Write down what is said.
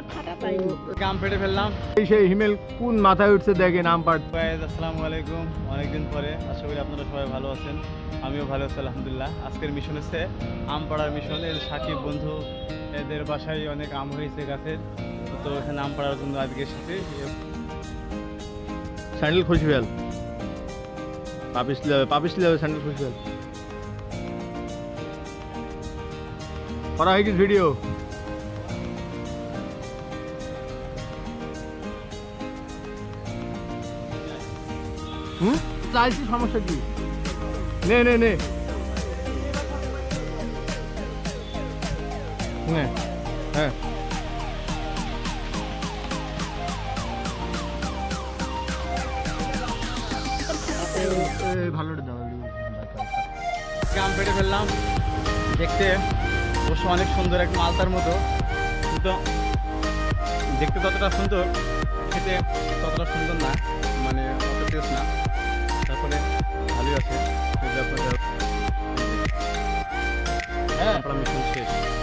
তো ফাটা পাইনি গাম ফেটে ফেললাম। এই সেই হিমেল কোন মাথায় উঠছে দেখেন আম পাড় গাইজ আসসালামু আলাইকুম। অনেকদিন পরে আশা করি আপনারা সবাই ভালো আছেন। আমিও ভালো আছি আলহামদুলিল্লাহ। আজকের মিশন হচ্ছে আম পাড়ার মিশন এর সাকিব বন্ধু এদের বাসায় অনেক আম হয়েছে গাছের। তো এখানে আম পাড়ার জন্য আজকে এসেছি। স্যান্ডেল খুশি ফেল। পাপিসলে পাপিসলে স্যান্ডেল খুশি ফেল। করা হয় কি ভিডিও হুম? চাইছি সমস্যা কি? নে নে নে। নে হ্যাঁ। ভালো দাও গাম ফেটে ফেললাম। দেখতে অবশ্য অনেক সুন্দর এক মালতার মতো কিন্তু দেখতে ততটা সুন্দর খেতে ততটা সুন্দর হ্যাঁ মিশন শেষ